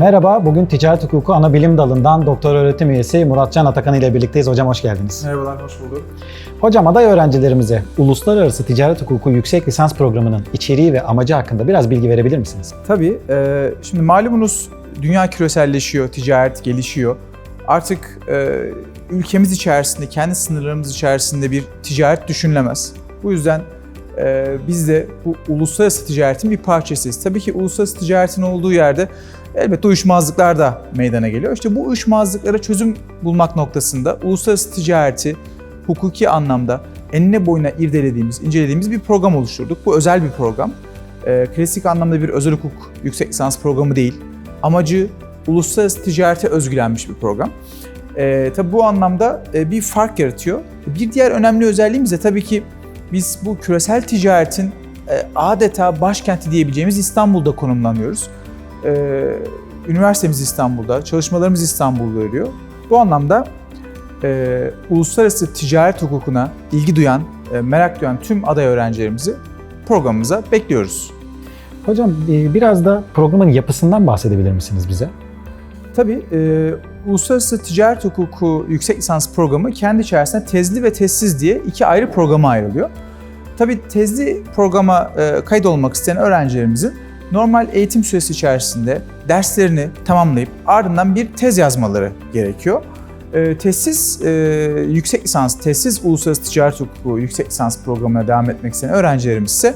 Merhaba, bugün Ticaret Hukuku Ana Bilim Dalı'ndan doktor öğretim üyesi Muratcan Atakan ile birlikteyiz. Hocam hoş geldiniz. Merhabalar, hoş bulduk. Hocam aday öğrencilerimize Uluslararası Ticaret Hukuku Yüksek Lisans Programı'nın içeriği ve amacı hakkında biraz bilgi verebilir misiniz? Tabii, e, şimdi malumunuz dünya küreselleşiyor, ticaret gelişiyor. Artık e, ülkemiz içerisinde, kendi sınırlarımız içerisinde bir ticaret düşünülemez. Bu yüzden e, biz de bu uluslararası ticaretin bir parçasıyız. Tabii ki uluslararası ticaretin olduğu yerde elbette uyuşmazlıklar da meydana geliyor. İşte bu uyuşmazlıklara çözüm bulmak noktasında uluslararası ticareti hukuki anlamda enine boyuna irdelediğimiz, incelediğimiz bir program oluşturduk. Bu özel bir program. E, klasik anlamda bir özel hukuk yüksek lisans programı değil. Amacı uluslararası ticarete özgülenmiş bir program. E, tabii bu anlamda e, bir fark yaratıyor. Bir diğer önemli özelliğimiz de tabii ki biz bu küresel ticaretin e, adeta başkenti diyebileceğimiz İstanbul'da konumlanıyoruz. E, üniversitemiz İstanbul'da, çalışmalarımız İstanbul'da örüyor. Bu anlamda e, uluslararası ticaret hukukuna ilgi duyan, merak duyan tüm aday öğrencilerimizi programımıza bekliyoruz. Hocam biraz da programın yapısından bahsedebilir misiniz bize? Tabii e, Uluslararası Ticaret Hukuku Yüksek Lisans Programı kendi içerisinde tezli ve tezsiz diye iki ayrı programa ayrılıyor. Tabii tezli programa e, kayıt olmak isteyen öğrencilerimizin normal eğitim süresi içerisinde derslerini tamamlayıp ardından bir tez yazmaları gerekiyor. E, tezsiz e, yüksek lisans, tezsiz Uluslararası Ticaret Hukuku Yüksek Lisans Programı'na devam etmek isteyen öğrencilerimiz ise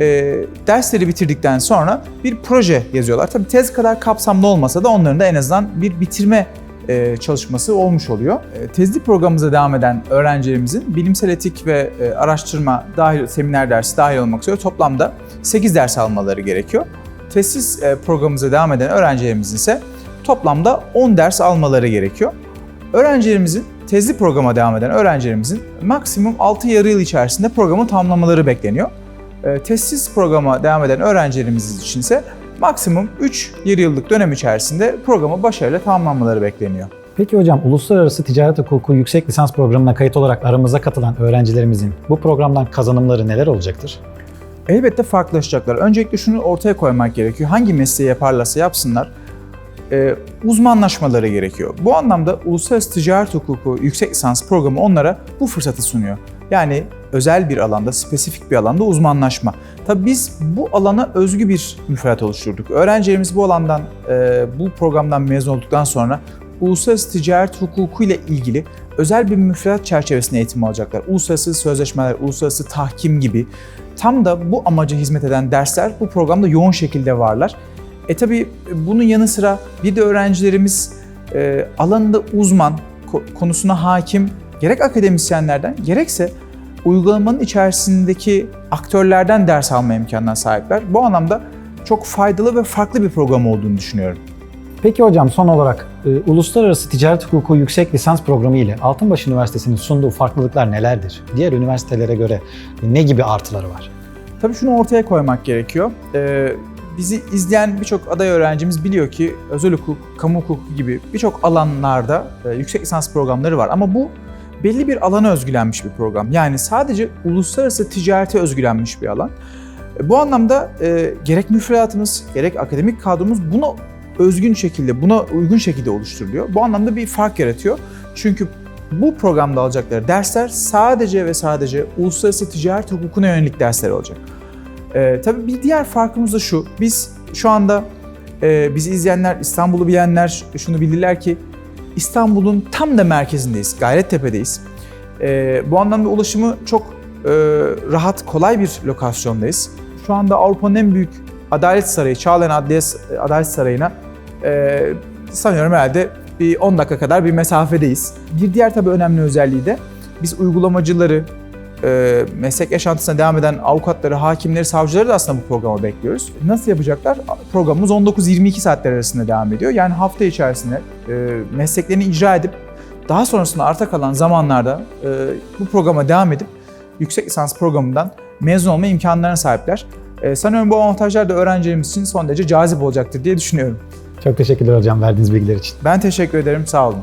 e, dersleri bitirdikten sonra bir proje yazıyorlar. Tabii tez kadar kapsamlı olmasa da onların da en azından bir bitirme e, çalışması olmuş oluyor. E, tezli programımıza devam eden öğrencilerimizin bilimsel etik ve e, araştırma dahil, seminer dersi dahil olmak üzere toplamda 8 ders almaları gerekiyor. Tezsiz e, programımıza devam eden öğrencilerimizin ise toplamda 10 ders almaları gerekiyor. Öğrencilerimizin, tezli programa devam eden öğrencilerimizin maksimum 6 yarı yıl içerisinde programı tamamlamaları bekleniyor. E, Tezsiz programa devam eden öğrencilerimiz için ise maksimum 3 yarı yıllık dönem içerisinde programı başarıyla tamamlamaları bekleniyor. Peki hocam Uluslararası Ticaret Hukuku Yüksek Lisans Programı'na kayıt olarak aramıza katılan öğrencilerimizin bu programdan kazanımları neler olacaktır? Elbette farklılaşacaklar. Öncelikle şunu ortaya koymak gerekiyor. Hangi mesleği yaparlarsa yapsınlar e, uzmanlaşmaları gerekiyor. Bu anlamda Uluslararası Ticaret Hukuku Yüksek Lisans Programı onlara bu fırsatı sunuyor. Yani özel bir alanda, spesifik bir alanda uzmanlaşma. Tabii biz bu alana özgü bir müfredat oluşturduk. Öğrencilerimiz bu alandan, e, bu programdan mezun olduktan sonra uluslararası ticaret hukuku ile ilgili özel bir müfredat çerçevesinde eğitim alacaklar. Uluslararası sözleşmeler, uluslararası tahkim gibi tam da bu amaca hizmet eden dersler bu programda yoğun şekilde varlar. E tabi bunun yanı sıra bir de öğrencilerimiz e, alanında uzman, ko- konusuna hakim gerek akademisyenlerden gerekse uygulamanın içerisindeki aktörlerden ders alma imkanına sahipler. Bu anlamda çok faydalı ve farklı bir program olduğunu düşünüyorum. Peki hocam son olarak e, Uluslararası Ticaret Hukuku Yüksek Lisans Programı ile Altınbaş Üniversitesi'nin sunduğu farklılıklar nelerdir? Diğer üniversitelere göre ne gibi artıları var? Tabii şunu ortaya koymak gerekiyor. Ee, bizi izleyen birçok aday öğrencimiz biliyor ki özel hukuk, kamu hukuku gibi birçok alanlarda e, yüksek lisans programları var. Ama bu belli bir alana özgülenmiş bir program. Yani sadece uluslararası ticarete özgülenmiş bir alan. E, bu anlamda e, gerek müfredatımız, gerek akademik kadromuz buna özgün şekilde, buna uygun şekilde oluşturuluyor. Bu anlamda bir fark yaratıyor. Çünkü bu programda alacakları dersler sadece ve sadece uluslararası ticaret hukukuna yönelik dersler olacak. Ee, tabii bir diğer farkımız da şu. Biz şu anda e, bizi izleyenler, İstanbul'u bilenler şunu bilirler ki İstanbul'un tam da merkezindeyiz. Gayrettepe'deyiz. Ee, bu anlamda ulaşımı çok e, rahat, kolay bir lokasyondayız. Şu anda Avrupa'nın en büyük Adalet Sarayı, Çağlayan Adliye Adalet Sarayı'na e, sanıyorum herhalde bir 10 dakika kadar bir mesafedeyiz. Bir diğer tabii önemli özelliği de biz uygulamacıları, e, meslek yaşantısına devam eden avukatları, hakimleri, savcıları da aslında bu programa bekliyoruz. Nasıl yapacaklar? Programımız 19-22 saatler arasında devam ediyor. Yani hafta içerisinde e, mesleklerini icra edip daha sonrasında arta kalan zamanlarda e, bu programa devam edip yüksek lisans programından mezun olma imkanlarına sahipler. E, sanıyorum bu avantajlar da öğrencilerimiz için son derece cazip olacaktır diye düşünüyorum. Çok teşekkürler hocam verdiğiniz bilgiler için. Ben teşekkür ederim, sağ olun.